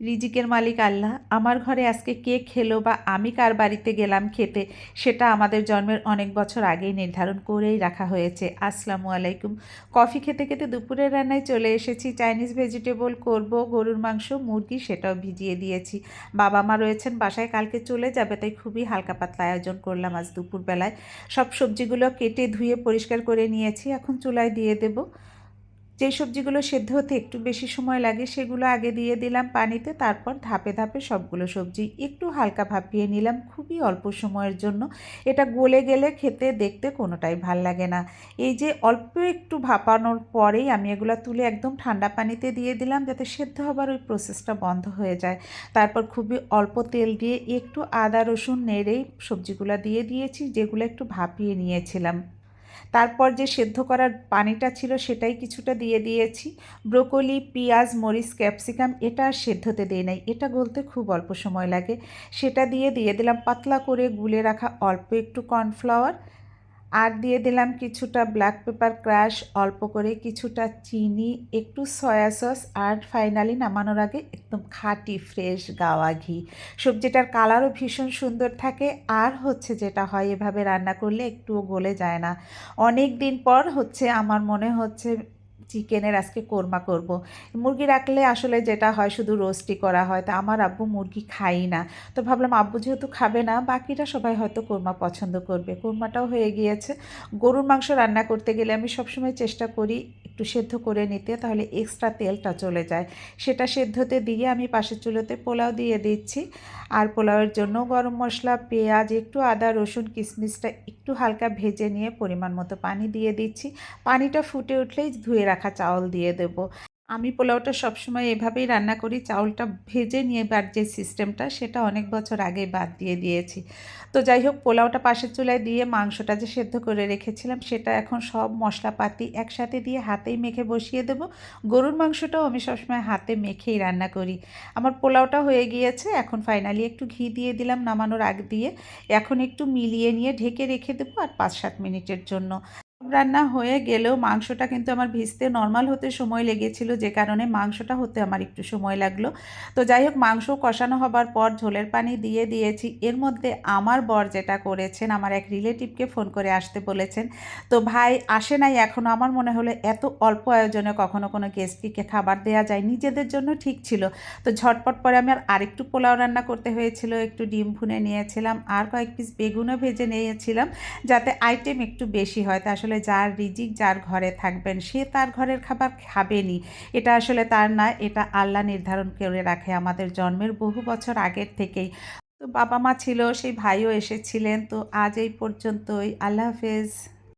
রিজিকের মালিক আল্লাহ। আমার ঘরে আজকে কে খেলো বা আমি কার বাড়িতে গেলাম খেতে, সেটা আমাদের জন্মের অনেক বছর আগেই নির্ধারণ করেই রাখা হয়েছে। আসসালামু আলাইকুম। কফি খেতে খেতে দুপুরের রান্নায় চলে এসেছি। চাইনিজ ভেজিটেবল করব, গরুর মাংস, মুরগি সেটাও ভিজিয়ে দিয়েছি। বাবা মা রয়েছেন বাসায়, কালকে চলে যাবে, তাই খুবই হালকা পাতলা আয়োজন করলাম আজ দুপুরবেলায়। সব সবজিগুলো কেটে ধুয়ে পরিষ্কার করে নিয়েছি। এখন চুলায় দিয়ে দেবো। যে সবজিগুলো সেদ্ধ হতে একটু বেশি সময় লাগে, সেগুলো আগে দিয়ে দিলাম পানিতে, তারপর ধাপে ধাপে সবগুলো সবজি একটু হালকা ভাপিয়ে নিলাম খুবই অল্প সময়ের জন্য। এটা গলে গেলে খেতে, দেখতে কোনোটাই ভালো লাগে না। এই যে অল্প একটু ভাপানোর পরেই আমি এগুলো তুলে একদম ঠান্ডা পানিতে দিয়ে দিলাম যাতে সেদ্ধ হবার ওই প্রসেসটা বন্ধ হয়ে যায়। তারপর খুবই অল্প তেল দিয়ে একটু আদা, রসুন নেড়েই সবজিগুলো দিয়ে দিয়েছি, যেগুলো একটু ভাপিয়ে নিয়েছিলাম। তারপর যে সেদ্ধ করার পানিটা ছিল সেটাই কিছুটা দিয়ে দিয়েছি। ব্রোকলি, পেঁয়াজ, মরিচ, ক্যাপসিকাম এটা আর সেদ্ধতে দিই নাই। এটা গলতে খুব অল্প সময় লাগে। সেটা দিয়ে দিয়ে দিলাম। পাতলা করে গুলে রাখা অল্প একটু কর্নফ্লাওয়ার। আর দিয়ে দিলাম কিছুটা ব্ল্যাক পেপার ক্রাশ অল্প করে কিছুটা চিনি, একটু সয়া সস আর ফাইনালি নামানোর আগে একদম খাঁটি ফ্রেশ গাওয়া ঘি। সবজিটার কালারও ভীষণ সুন্দর থাকে, আর হচ্ছে যেটা হয় এভাবে রান্না করলে একটুও গলে যায় না। অনেক দিন পর হচ্ছে আমার মনে হচ্ছে চিকেনের আজকে কোরমা করব। মুরগি রাখলে আসলে যেটা হয় শুধু রোস্টি করা হয়। তা আমার আব্বু মুরগি খাই না। তো ভাবলাম আব্বু যেহেতু খাবে না বাকিটা সবাই হয়তো কোরমা পছন্দ করবে। কোরমাটাও হয়ে গিয়েছে। গরুর মাংস রান্না করতে গেলে আমি সবসময় চেষ্টা করি একটু সেদ্ধ করে নিতে, তাহলে এক্সট্রা তেলটা চলে যায়। সেটা সেদ্ধতে দিয়ে আমি পাশের চুলোতে পোলাও দিয়ে দিচ্ছি। আর পোলাওয়ের জন্য গরম মশলা, পেঁয়াজ, একটু আদা, রসুন, কিশমিশটা একটু হালকা ভেজে নিয়ে পরিমাণ মতো পানি দিয়ে দিচ্ছি। পানিটা ফুটে উঠলেই ধুয়ে রাখা চাউল দিয়ে দেবো। আমি পোলাওটা সবসময় এভাবেই রান্না করি, চাউলটা ভেজে নিয়ে বার যে সিস্টেমটা, সেটা অনেক বছর আগে বাদ দিয়ে দিয়েছি। তো যাই হোক, পোলাওটা পাশের চুলায় দিয়ে মাংসটা যে সেদ্ধ করে রেখেছিলাম, সেটা এখন সব মশলাপাতি একসাথে দিয়ে হাতেই মেখে বসিয়ে দেবো। গরুর মাংসটাও আমি সবসময় হাতে মেখেই রান্না করি। আমার পোলাওটা হয়ে গিয়েছে, এখন ফাইনালি একটু ঘি দিয়ে দিলাম নামানোর আগ দিয়ে। এখন একটু মিলিয়ে নিয়ে ঢেকে রেখে দেবো আর পাঁচ সাত মিনিটের জন্য। রান্না হয়ে গেলেও মাংসটা কিন্তু আমার ভিজতে নর্মাল হতে সময় লেগেছিল, যে কারণে মাংসটা হতে আমার একটু সময় লাগল। তো যাই হোক, মাংস কষানো হবার পর ঝোলের পানি দিয়ে দিয়েছি। এর মধ্যে আমার বর যেটা করেছেন, আমার এক রিলেটিভকে ফোন করে আসতে বলেছেন, তো ভাই, আসে নাই এখনও আমার মনে হলো এত অল্প আয়োজনে কখনো কোনো গেস্টকে খাবার দেওয়া যায়, নিজেদের জন্য ঠিক ছিল। তো ঝটপট পরে আমি আর আরেকটু পোলাও রান্না করতে হয়েছিল, একটু ডিম ভুনে নিয়েছিলাম, আর কয়েক পিস বেগুনও ভেজে নিয়েছিলাম, যাতে আইটেম একটু বেশি হয়। তা আসলে আসলে যার রিজিক যার ঘরে থাকবেন, সে তার ঘরের খাবার খাবেনি। এটা আসলে তার না, এটা আল্লাহ নির্ধারণ করে রাখে আমাদের জন্মের বহু বছর আগের থেকেই। তো বাবা মা ছিল, সেই ভাইও এসেছিলেন। তো আজ এই পর্যন্তই। আল্লাহ হাফেজ।